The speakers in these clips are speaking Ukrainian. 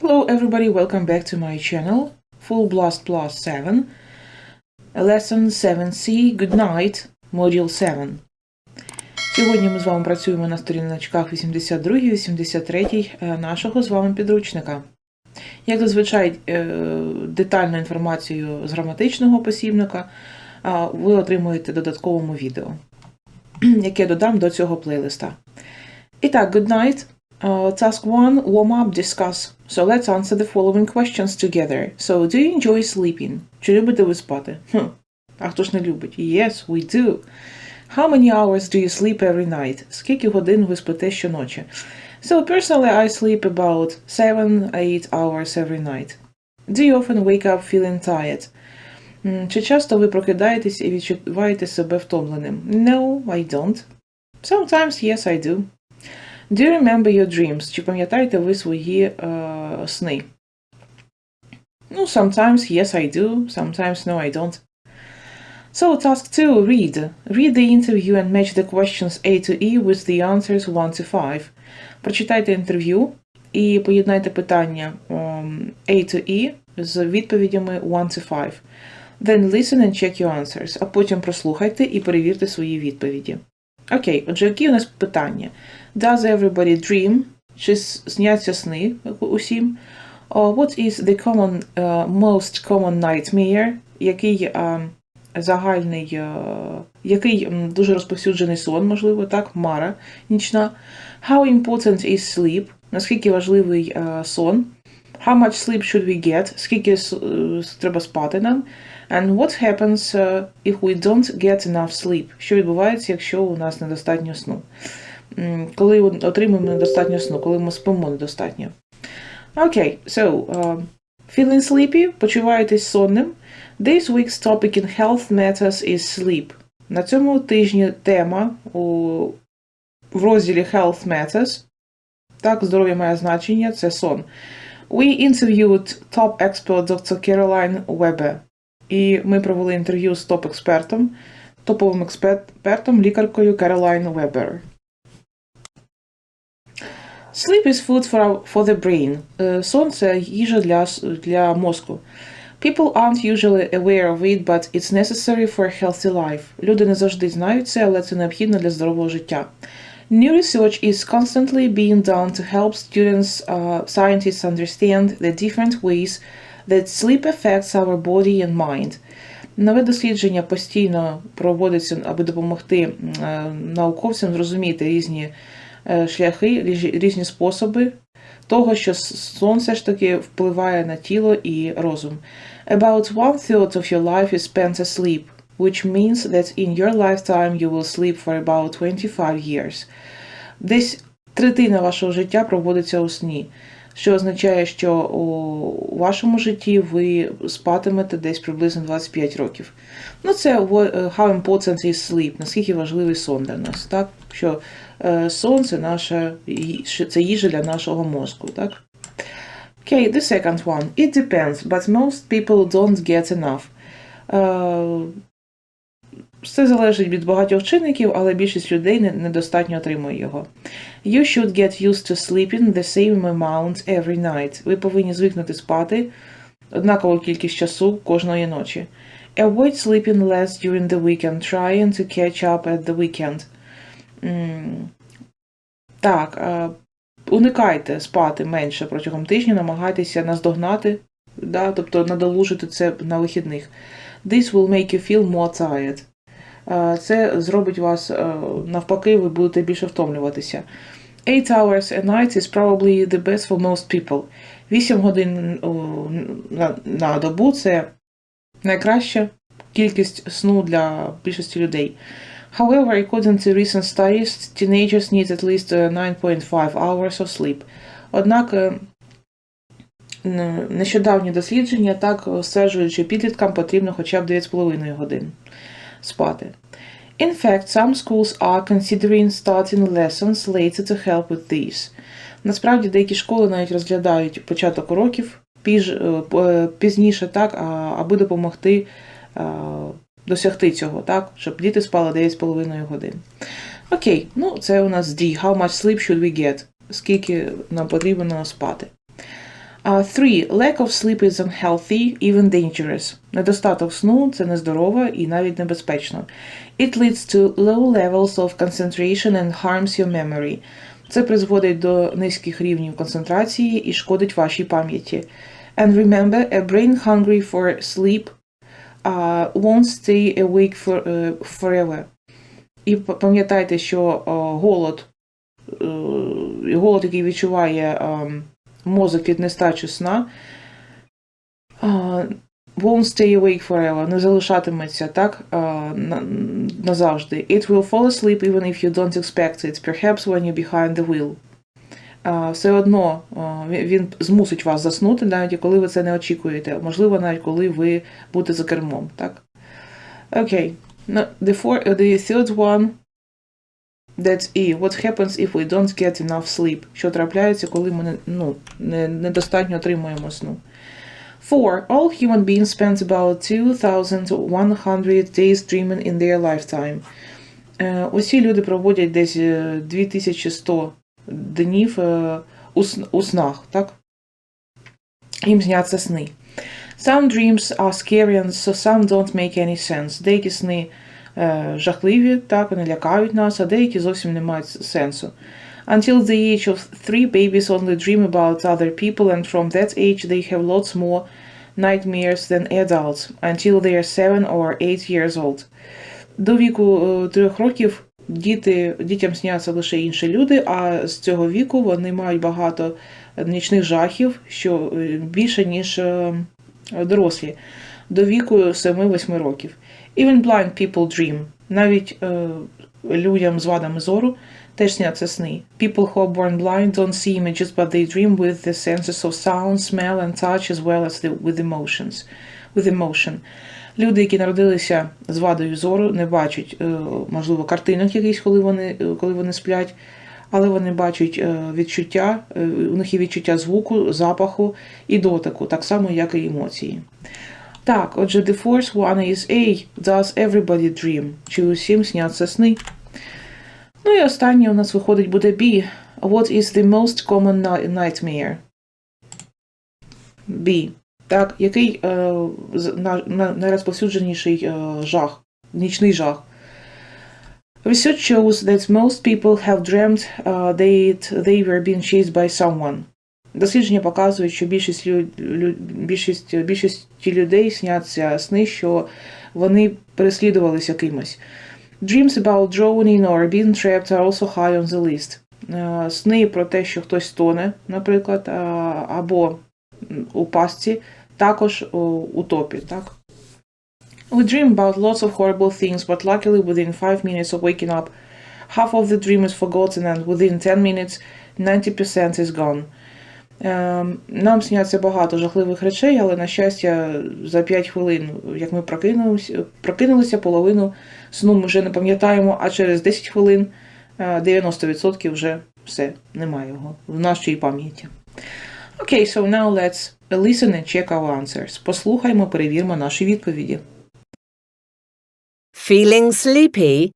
Hello everybody, welcome back to my channel. Full Blast Plus 7. Lesson 7C, Good Night, Module 7. Сьогодні ми з вами працюємо на сторіночках 82-83 е, нашого з вами підручника. Як зазвичай, е, детальну інформацію з граматичного посібника ви отримуєте в додатковому відео, яке додам до цього плейлиста. І так, good night. Uh, task 1 Warm up, discuss. So let's answer the following questions together. So, do you enjoy sleeping? Чи любите ви спати? Хм. А хто ж не любить? Yes, we do. How many hours do you sleep every night? Скільки годин ви спите щоночі? So, personally, I sleep about 7-8 hours every night. Do you often wake up feeling tired? М, Чи часто ви прокидаєтесь і відчуваєте себе втомленим? No, I don't. Sometimes, yes, I do. Do you remember your dreams? Чи пам'ятаєте ви свої е, сни? Ну, sometimes yes I do, sometimes no I don't. So, task 2, read. Read the interview and match the questions A to E with the answers 1 to 5. Прочитайте інтерв'ю і поєднайте питання ем, A to E з відповідями 1 to 5. Then listen and check your answers. А потім прослухайте і перевірте свої відповіді. Окей, отже, які у нас питання? Does everybody dream? Чи сняться сни усім? Uh, what is the common, uh, most common nightmare? Який uh, загальний, uh, який м, дуже розповсюджений сон, можливо, так, мара нічна. How important is sleep? Наскільки важливий uh, сон? How much sleep should we get? Скільки е, треба спати нам? And what happens uh, if we don't get enough sleep? Що відбувається, якщо у нас недостатньо сну? Коли отримуємо недостатньо сну, коли ми спимо недостатньо. Окей, so, uh, feeling sleepy, почуваєтесь сонним. This week's topic in health matters is sleep. На цьому тижні тема у, в розділі Health Matters. Так, здоров'я має значення, це сон. We interviewed top expert Dr. Caroline Weber. І ми провели інтерв'ю з топ-експертом, топовим експертом, лікаркою Caroline Weber. Sleep is food for, for the brain. Е, Сон це їжа для, для мозку. People aren't usually aware of it, but it's necessary for a healthy life. Люди не завжди знають це, але це необхідно для здорового життя. New research is constantly being done to help students, uh, scientists understand the different ways that sleep affects our body and mind. Нове дослідження постійно проводиться, аби допомогти е, науковцям зрозуміти різні е, шляхи, різні способи того, що сонце ж таки впливає на тіло і розум. About one third of your life is spent asleep, which means that in your lifetime you will sleep for about 25 years. Десь третина вашого життя проводиться у сні, що означає, що у вашому житті ви спатимете десь приблизно 25 років. Ну, це е, how important is sleep, наскільки важливий сон для нас, так? Що е, сон це наша це їжа для нашого мозку, так? Okay, the second one. It depends, but most people don't get enough. Все залежить від багатьох чинників, але більшість людей недостатньо отримує його. You should get used to sleeping the same amount every night. Ви повинні звикнути спати однакову кількість часу кожної ночі. Avoid sleeping less during the weekend, trying to catch up at the weekend. Так, уникайте спати менше протягом тижня, намагайтеся наздогнати, да, тобто надолужити це на вихідних. This will make you feel more tired. Е, Це зробить вас е, навпаки, ви будете більше втомлюватися. 8 hours a night is probably the best for most people. 8 годин на, добу це найкраща кількість сну для більшості людей. However, according to recent studies, teenagers need at least uh, 9.5 hours of sleep. Однак е, нещодавні дослідження так стверджують, що підліткам потрібно хоча б 9,5 годин спати. In fact, some schools are considering starting lessons later to help with this. Насправді деякі школи навіть розглядають початок уроків е, е, пізніше, так, аби допомогти е, досягти цього, так, щоб діти спали 9,5 годин. Окей, ну це у нас D. How much sleep should we get? Скільки нам потрібно спати? Uh, three, lack of sleep is unhealthy, even dangerous. Недостаток сну це нездорово і навіть небезпечно. It leads to low levels of concentration and harms your memory. Це призводить до низьких рівнів концентрації і шкодить вашій пам'яті. And remember, a brain hungry for sleep uh, won't stay awake for, uh, forever. І пам'ятайте, що uh, голод, uh, голод, який відчуває um, мозок від нестачі сна, won't stay awake forever, не залишатиметься так назавжди. It will fall asleep even if you don't expect it, perhaps when you're behind the wheel. Все одно він змусить вас заснути, навіть коли ви це не очікуєте. Можливо, навіть коли ви будете за кермом. Так? Окей. Okay. The, the third one That's E. What happens if we don't get enough sleep? Що трапляється, коли ми ну, не, недостатньо отримуємо сну. 4. All human beings spend about 2100 days dreaming in their lifetime. Uh, усі люди проводять десь 2100 днів uh, у, у снах, так? Їм зняться сни. Some dreams are scary and so some don't make any sense. Деякі сни жахливі, так, вони лякають нас, а деякі зовсім не мають сенсу. Until the age of three, babies only dream about other people, and from that age they have lots more nightmares than adults, until they are seven or eight years old. До віку трьох років діти, дітям сняться лише інші люди, а з цього віку вони мають багато нічних жахів, що більше, ніж дорослі, до віку 7-8 років. Even blind people dream. Навіть е, людям з вадами зору теж сняться сни. People who are born blind don't see images, but they dream with the senses of sound, smell and touch as well as the, with emotions. With emotion. Люди, які народилися з вадою зору, не бачать, е, можливо, картинок якихось, коли вони, коли вони сплять, але вони бачать е, відчуття, е, у них є відчуття звуку, запаху і дотику, так само, як і емоції. Так, отже, the fourth one is A. Does everybody dream? Чи усім сняться сни? Ну і останнє у нас виходить буде B. What is the most common nightmare? B. Так, який е, на, на, найрозповсюдженіший е, жах, нічний жах? Research shows that most people have dreamt uh, that they were being chased by someone. Дослідження показують, що більшість більшість, більшості людей сняться сни, що вони переслідувалися кимось. Dreams about drowning or being trapped are also high on the list. Сни про те, що хтось тоне, наприклад, або у пастці, також у топі. Так? We dream about lots of horrible things, but luckily within 5 minutes of waking up, half of the dream is forgotten and within 10 minutes 90% is gone. Нам сняться багато жахливих речей, але, на щастя, за 5 хвилин, як ми прокинулися, прокинулися половину сну ми вже не пам'ятаємо, а через 10 хвилин 90% вже все, немає його в нашій пам'яті. Окей, okay, so now let's listen and check our answers. Послухаймо, перевіримо наші відповіді. Feeling sleepy?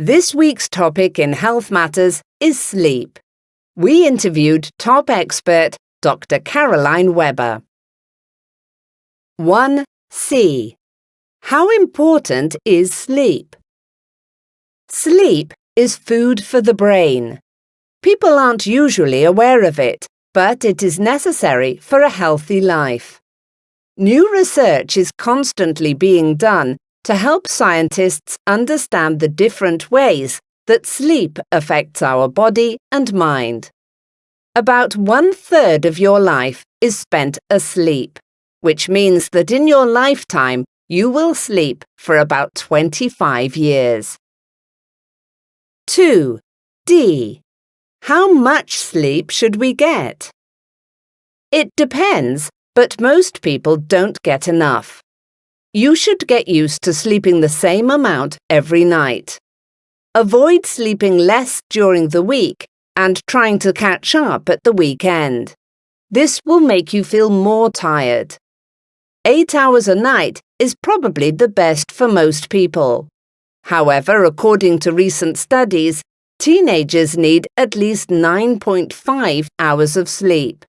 This week's topic in Health Matters is sleep. We interviewed top expert Dr. Caroline Weber. 1C. How important is sleep? Sleep is food for the brain. People aren't usually aware of it, but it is necessary for a healthy life. New research is constantly being done to help scientists understand the different ways that sleep affects our body and mind. About one third of your life is spent asleep, which means that in your lifetime you will sleep for about 25 years. 2. D. How much sleep should we get? It depends, but most people don't get enough. You should get used to sleeping the same amount every night. Avoid sleeping less during the week and trying to catch up at the weekend. This will make you feel more tired. Eight hours a night is probably the best for most people. However, according to recent studies, teenagers need at least 9.5 hours of sleep.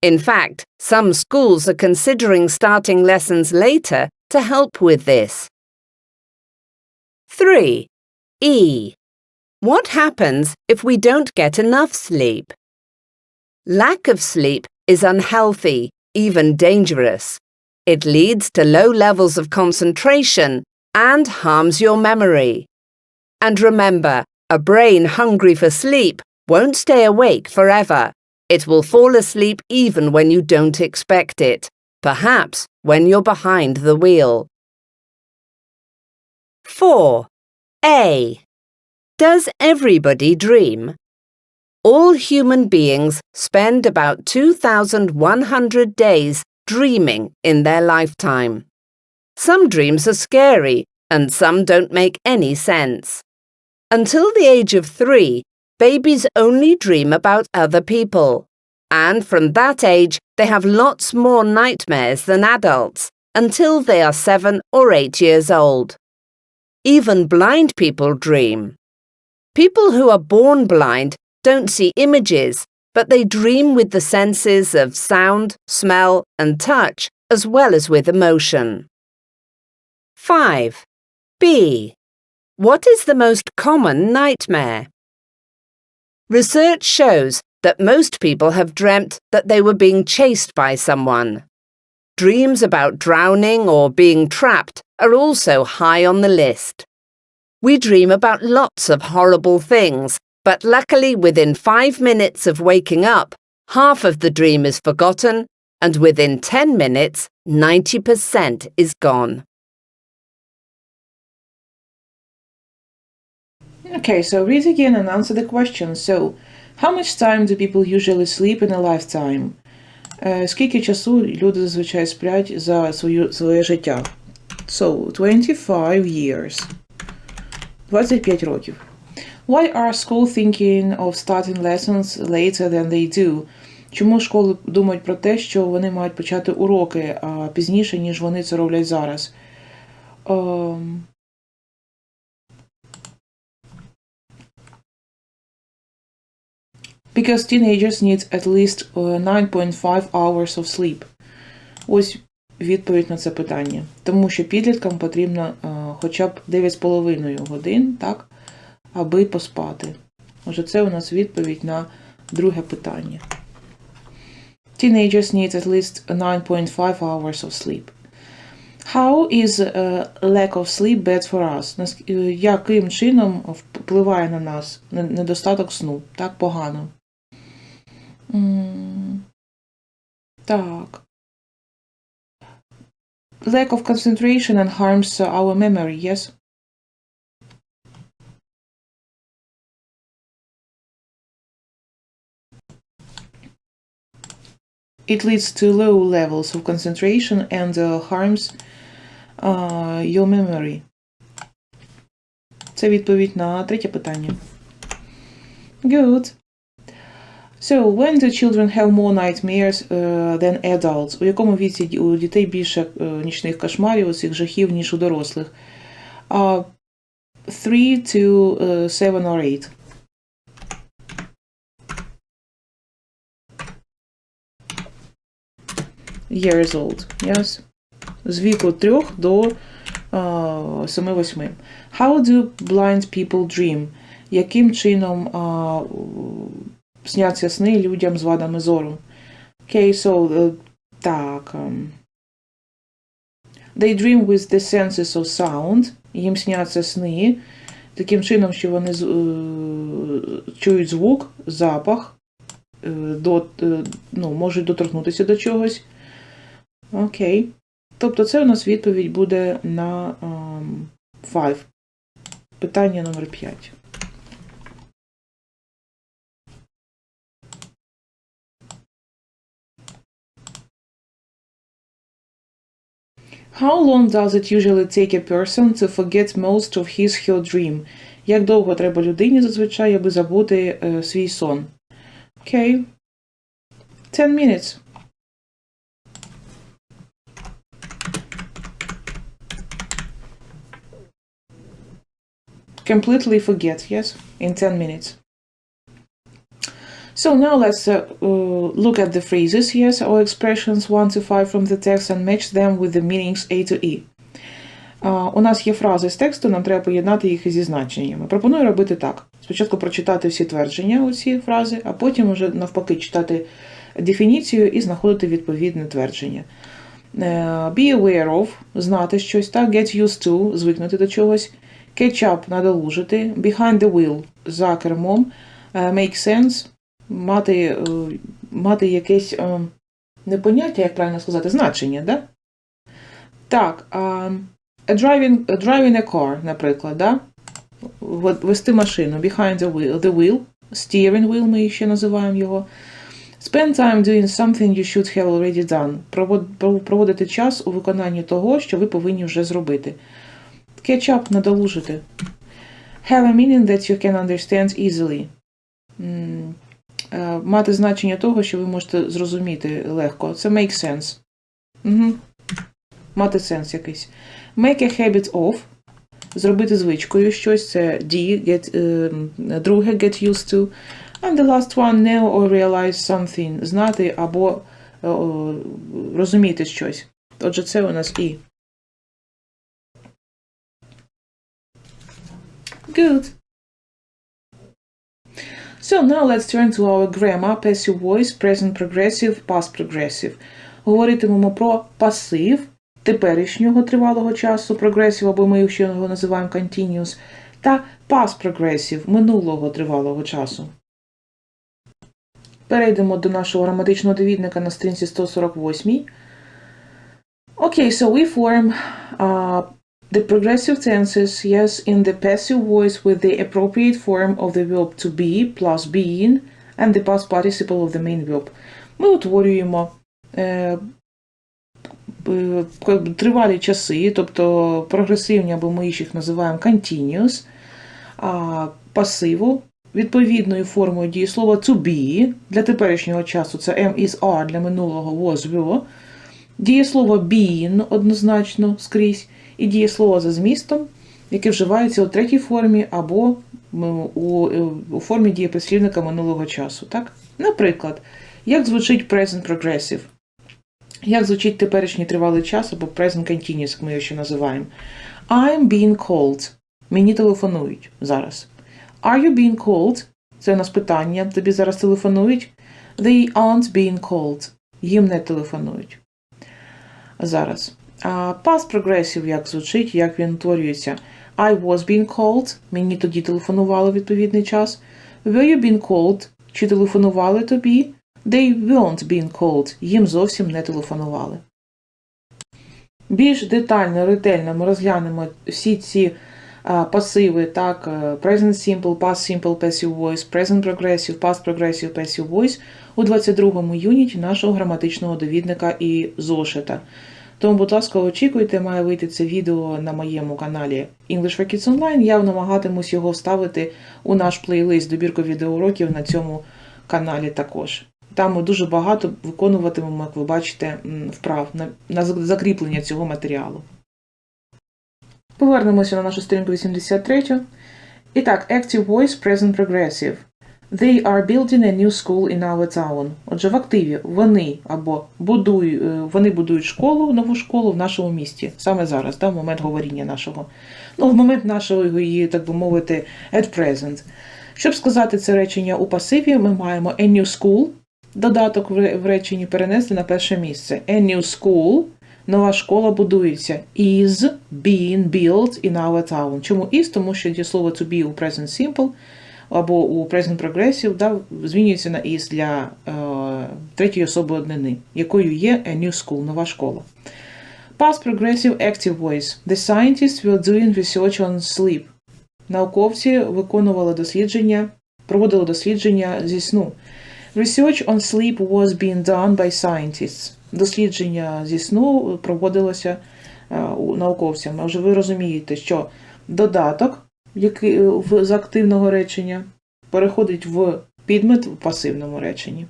In fact, some schools are considering starting lessons later to help with this. 3. E. What happens if we don't get enough sleep? Lack of sleep is unhealthy, even dangerous. It leads to low levels of concentration and harms your memory. And remember, a brain hungry for sleep won't stay awake forever. It will fall asleep even when you don't expect it, perhaps when you're behind the wheel. 4. A. Does everybody dream? All human beings spend about 2,100 days dreaming in their lifetime. Some dreams are scary and some don't make any sense. Until the age of three, babies only dream about other people. And from that age, they have lots more nightmares than adults until they are seven or eight years old. Even blind people dream. People who are born blind don't see images, but they dream with the senses of sound, smell, and touch, as well as with emotion. 5. B. What is the most common nightmare? Research shows that most people have dreamt that they were being chased by someone. Dreams about drowning or being trapped are also high on the list. We dream about lots of horrible things, but luckily within five minutes of waking up, half of the dream is forgotten, and within 10 minutes, 90% is gone. Okay, so read again and answer the question. So, how much time do people usually sleep in a lifetime? Е, Скільки часу люди зазвичай сплять за свою, своє життя? So, 25 years. 25 років. Why are school thinking of starting lessons later than they do? Чому школи думають про те, що вони мають почати уроки а, пізніше, ніж вони це роблять зараз? Ем, Because teenagers need at least uh, 9.5 hours of sleep. Ось відповідь на це питання. Тому що підліткам потрібно uh, хоча б 9,5 годин, так, аби поспати. Отже, це у нас відповідь на друге питання. Teenagers need at least 9.5 hours of sleep. How is uh, lack of sleep bad for us? Е, Яким чином впливає на нас недостаток сну? Так погано. М, Так. Lack of concentration and harms uh, our memory, yes? It leads to low levels of concentration and uh, harms uh, your memory. Це відповідь на третє питання. Good. So, when do children have more nightmares uh, than adults? У якому віці у дітей більше е, нічних кошмарів, усіх жахів, ніж у дорослих? Uh, 3 to uh, 7 or 8. Years old. Yes. З віку 3 до uh, 7-8. How do blind people dream? Яким чином uh, сняться сни людям з вадами зору. Okay, so, е, так. ем, They dream with the senses of sound. Їм сняться сни. Таким чином, що вони е, чують звук, запах, е, до, е, ну, можуть доторкнутися до чогось. Окей. Тобто це у нас відповідь буде на 5. Питання номер 5. How long does it usually take a person to forget most of his her dream? Як довго треба людині зазвичай, аби забути е, свій сон? Окей. 10 minutes. Completely forget, yes? In 10 minutes. So now let's uh, uh, look at the phrases, yes, or expressions 1 to 5 from the text and match them with the meanings A to E. У нас є фрази з тексту, нам треба поєднати їх зі значеннями. Пропоную робити так: спочатку прочитати всі твердження, оці фрази, а потім вже навпаки читати дефініцію і знаходити відповідне твердження. Е, Be aware of знати щось, так, get used to звикнути до чогось, catch up надолужити, behind the wheel за кермом, е, make sense мати, е, мати якесь е, не поняття, як правильно сказати, значення, да? Так, а, driving, driving a car, наприклад, да? Вести машину, behind the wheel, the wheel, steering wheel ми ще називаємо його. Spend time doing something you should have already done. Проводити час у виконанні того, що ви повинні вже зробити. Catch up, надолужити. Have a meaning that you can understand easily. Е, Мати значення того, що ви можете зрозуміти легко. Це make sense. Угу. Мати сенс якийсь. Make a habit of. Зробити звичкою щось. Це D, get, е, друге get used to. And the last one know or realize something. Знати або е, розуміти щось. Отже, це у нас і. Good. So now let's turn to our grammar, passive voice, present progressive, past progressive. Говоритимемо про пасив теперішнього тривалого часу, progressive, або ми ще його називаємо continuous, та past progressive минулого тривалого часу. Перейдемо до нашого граматичного довідника на сторінці 148. Okay, so we form uh, the progressive tenses, yes, in the passive voice with the appropriate form of the verb to be plus being and the past participle of the main verb. Ми утворюємо е, е, тривалі часи, тобто прогресивні, або ми їх називаємо continuous, а пасиву відповідною формою дієслова to be для теперішнього часу це am is are, для минулого was were. Дієслово been однозначно скрізь, і дієслово за змістом, яке вживається у третій формі або у формі дієприслівника минулого часу. Так? Наприклад, як звучить present progressive? Як звучить теперішній тривалий час або present continuous, як ми його ще називаємо? I'm being called. Мені телефонують зараз. Are you being called? Це у нас питання. Тобі зараз телефонують. They aren't being called. Їм не телефонують. Зараз. Past progressive як звучить, як він утворюється. I was being called. Мені тоді телефонували відповідний час. Were you being called? Чи телефонували тобі? They weren't being called. Їм зовсім не телефонували. Більш детально, ретельно ми розглянемо всі ці а, пасиви, так, е, present simple, past simple, passive voice, present progressive, past progressive, passive voice у 22-му юніті нашого граматичного довідника і зошита. Тому, будь ласка, очікуйте, має вийти це відео на моєму каналі English for Kids Online. Я намагатимусь його вставити у наш плейлист добірку відеоуроків на цьому каналі також. Там ми дуже багато виконуватимемо, як ви бачите, вправ на, на закріплення цього матеріалу. Повернемося на нашу сторінку 83. І так, Active Voice Present Progressive. They are building a new school in our town. Отже, в активі вони або будують, вони будують школу, нову школу в нашому місті. Саме зараз, да, в момент говоріння нашого. Ну, в момент нашого її, так би мовити, at present. Щоб сказати це речення у пасиві, ми маємо a new school, додаток в реченні перенести на перше місце. A new school, нова школа будується. Is being built in our town. Чому is? Тому що дієслово to be у present simple або у present progressive да, змінюється на is для е, третьої особи однини, якою є a new school, нова школа. Past progressive active voice. The scientists were doing research on sleep. Науковці виконували дослідження, проводили дослідження зі сну. Research on sleep was being done by scientists. Дослідження зі сну проводилося е, науковцями. Вже ви розумієте, що додаток, який е, з активного речення, переходить в підмет в пасивному реченні.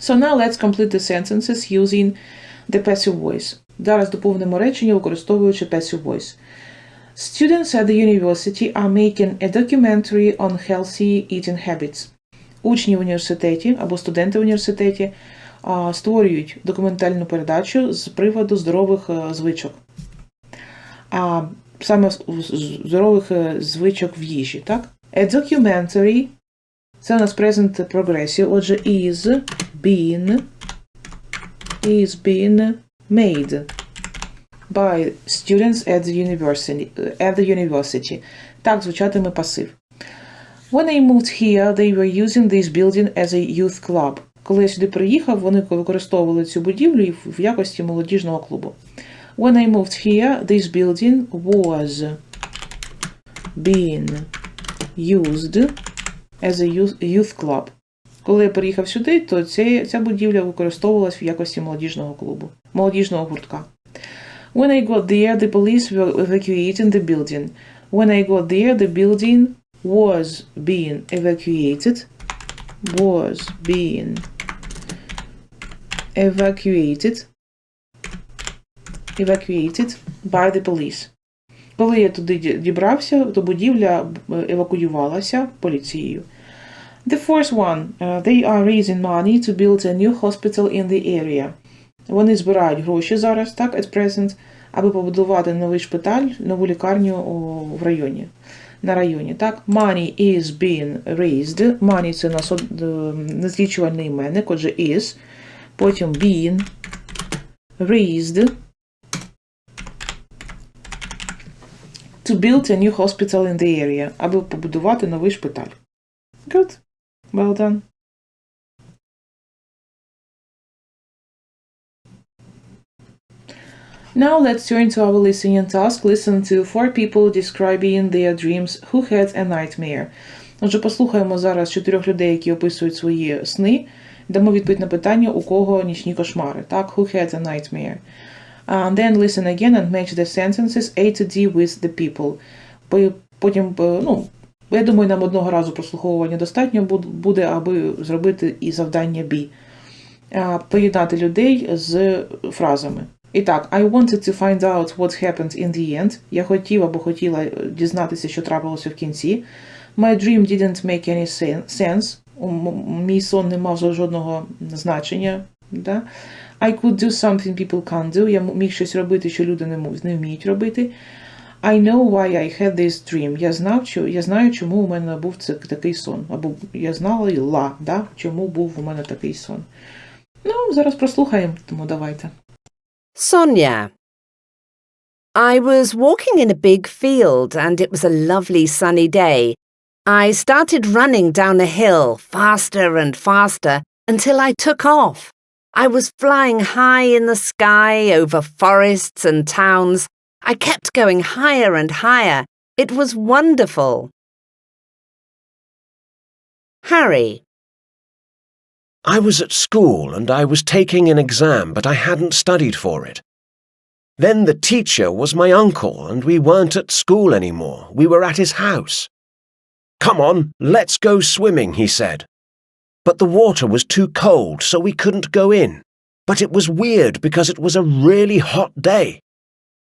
So now let's complete the sentences using the passive voice. Зараз доповнимо речення, використовуючи passive voice. Students at the university are making a documentary on healthy eating habits. Учні в університеті або студенти в університеті створюють документальну передачу з приводу здорових е, звичок. Саме здорових е, звичок в їжі, так? A documentary це у нас present progressive, отже, is been is been made by students at the university. At the university. Так звучатиме пасив. When I moved here, they were using this building as a youth club. Коли я сюди приїхав, вони використовували цю будівлю в якості молодіжного клубу. When I moved here, this building was being used as a youth, youth club. Коли я приїхав сюди, то ця, ця будівля використовувалась в якості молодіжного клубу, молодіжного гуртка. When I got there, the police were evacuating the building. When I got there, the building was being evacuated. Was being evacuated. Evacuated by the police. Коли я туди дібрався, то будівля е, евакуювалася поліцією. The fourth one. Uh, they are raising money to build a new hospital in the area. Вони збирають гроші зараз, так, at present, аби побудувати новий шпиталь, нову лікарню в районі. На районі, так. Money is being raised. Money це у нас од- е, іменник, отже, is. Потім being raised to build a new hospital in the area, аби побудувати новий шпиталь. Good. Well done. Now let's turn to our listening task. Listen to four people describing their dreams who had a nightmare. Отже, послухаємо зараз чотирьох людей, які описують свої сни. Дамо відповідь на питання, у кого нічні кошмари. Так, who had a nightmare. And then listen again and match the sentences A to D with the people. Потім, е, ну, я думаю, нам одного разу прослуховування достатньо буде, аби зробити і завдання B. Поєднати людей з фразами. І так, I wanted to find out what happened in the end. Я хотів або хотіла е, дізнатися, що трапилося в кінці. My dream didn't make any sen- sense. Мій сон не мав жодного значення. Да? I could do something people can't do. Я м- міг щось робити, що люди не, м- не вміють робити. I know why I had this dream. Я знав, що я знаю, чому у мене був це, такий сон. Або я знала і ла, да? чому був у мене такий сон. Ну, зараз прослухаємо, тому давайте. Sonia. I was walking in a big field and it was a lovely sunny day. I started running down a hill faster and faster until I took off. I was flying high in the sky over forests and towns. I kept going higher and higher. It was wonderful. Harry. I was at school and I was taking an exam, but I hadn't studied for it. Then the teacher was my uncle and we weren't at school anymore. We were at his house. Come on, let's go swimming, he said. But the water was too cold, so we couldn't go in. But it was weird because it was a really hot day.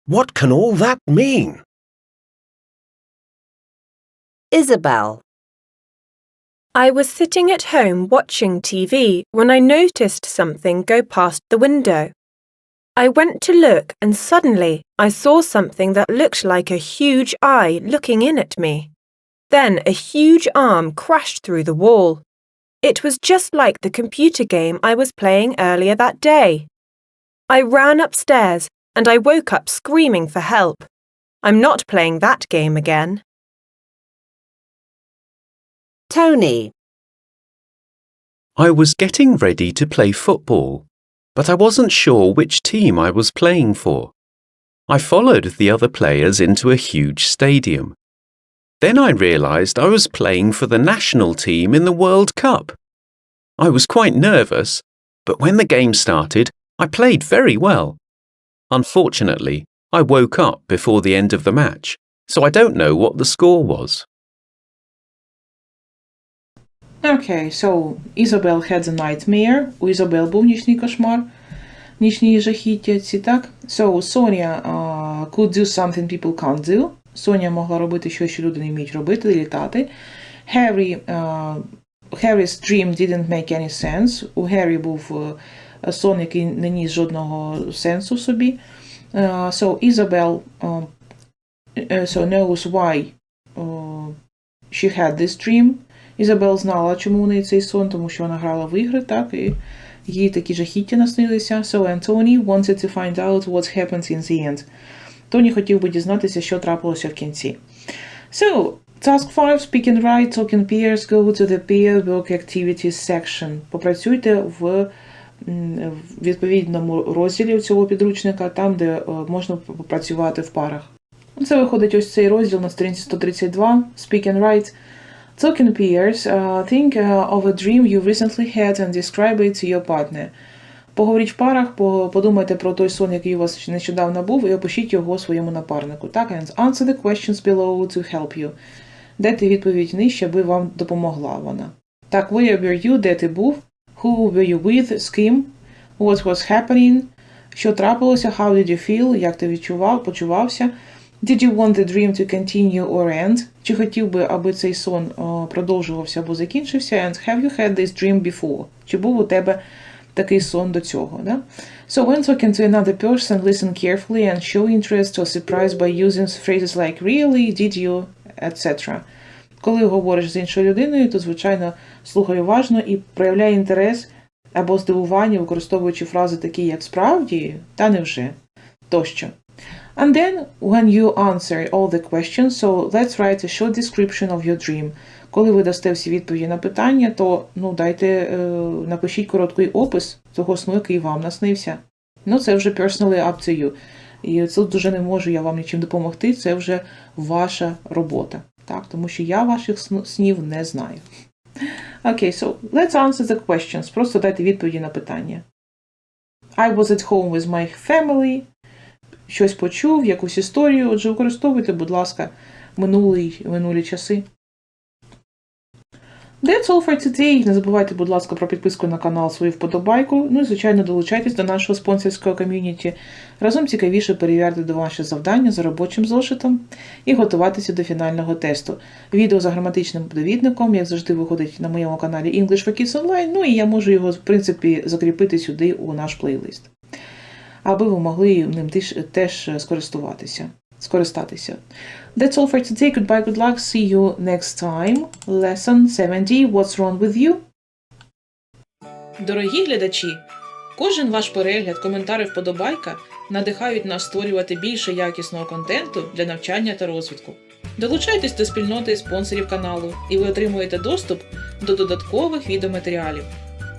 What can all that mean? Isabel. I was sitting at home watching TV when I noticed something go past the window. I went to look and suddenly I saw something that looked like a huge eye looking in at me. Then a huge arm crashed through the wall. It was just like the computer game I was playing earlier that day. I ran upstairs and I woke up screaming for help. I'm not playing that game again. Tony. I was getting ready to play football, but I wasn't sure which team I was playing for. I followed the other players into a huge stadium. Then I realised I was playing for the national team in the World Cup. I was quite nervous, but when the game started, I played very well. Unfortunately, I woke up before the end of the match, so I don't know what the score was. Okay, so Isabel had a nightmare. У Ізабел був нічний кошмар. Нічні жахіття ці, так? So, Sonia uh, could do something people can't do. Соня могла робити щось, що люди не вміють робити, літати. Harry uh, Harry's dream didn't make any sense. У Гаррі був е, сон, який не ніс жодного сенсу собі. Е, So Isabel е, so knows why uh, she had this dream. Ізабел знала, чому у неї цей сон, тому що вона грала в ігри, так, і їй такі жахіття наснилися. So Anthony wanted to find out what happened in the end. Тоні хотів би дізнатися, що трапилося в кінці. So, task 5. Speak and write, talk talking peers, go to the peer work activities section. Попрацюйте в відповідному розділі цього підручника, там, де е, можна попрацювати в парах. Це виходить ось цей розділ на сторінці 132. Speak and write. Talking peers, uh, think uh, of a dream you recently had and describe it to your partner. Поговоріть в парах, подумайте про той сон, який у вас нещодавно був, і опишіть його своєму напарнику. Так, and answer the questions below to help you. Дайте відповідь нижче, аби вам допомогла вона. Так, where were you, де ти був? Who were you with, з ким? What was happening? Що трапилося? How did you feel? Як ти відчував, почувався? Did you want the dream to continue or end? Чи хотів би, аби цей сон продовжувався або закінчився? And have you had this dream before? Чи був у тебе такий сон до цього? Да? So when talking to another person, listen carefully and show interest or surprise by using phrases like really, did you, etc. Коли говориш з іншою людиною, то звичайно слухай уважно і проявляй інтерес або здивування, використовуючи фрази такі, як справді та невже тощо. And then, when you answer all the questions, so let's write a short description of your dream. Коли ви дасте всі відповіді на питання, то ну дайте, е, напишіть короткий опис того сну, який вам наснився. Ну, це вже personally up to you. І тут дуже не можу я вам нічим допомогти, це вже ваша робота. Так, тому що я ваших снів не знаю. Окей, so let's answer the questions. Просто дайте відповіді на питання. I was at home with my family щось почув, якусь історію. Отже, використовуйте, будь ласка, минулий, минулі часи. That's all for today. Не забувайте, будь ласка, про підписку на канал, свою вподобайку. Ну і, звичайно, долучайтесь до нашого спонсорського ком'юніті. Разом цікавіше перевіряти до ваші завдання за робочим зошитом і готуватися до фінального тесту. Відео за граматичним довідником, як завжди, виходить на моєму каналі English for Kids Online, ну і я можу його, в принципі, закріпити сюди у наш плейлист аби ви могли ним теж, скористуватися. Скористатися. That's all for today. Goodbye, good luck. See you next time. Lesson 70. What's wrong with you? Дорогі глядачі, кожен ваш перегляд, коментар і вподобайка надихають нас створювати більше якісного контенту для навчання та розвитку. Долучайтесь до спільноти спонсорів каналу, і ви отримуєте доступ до додаткових відеоматеріалів.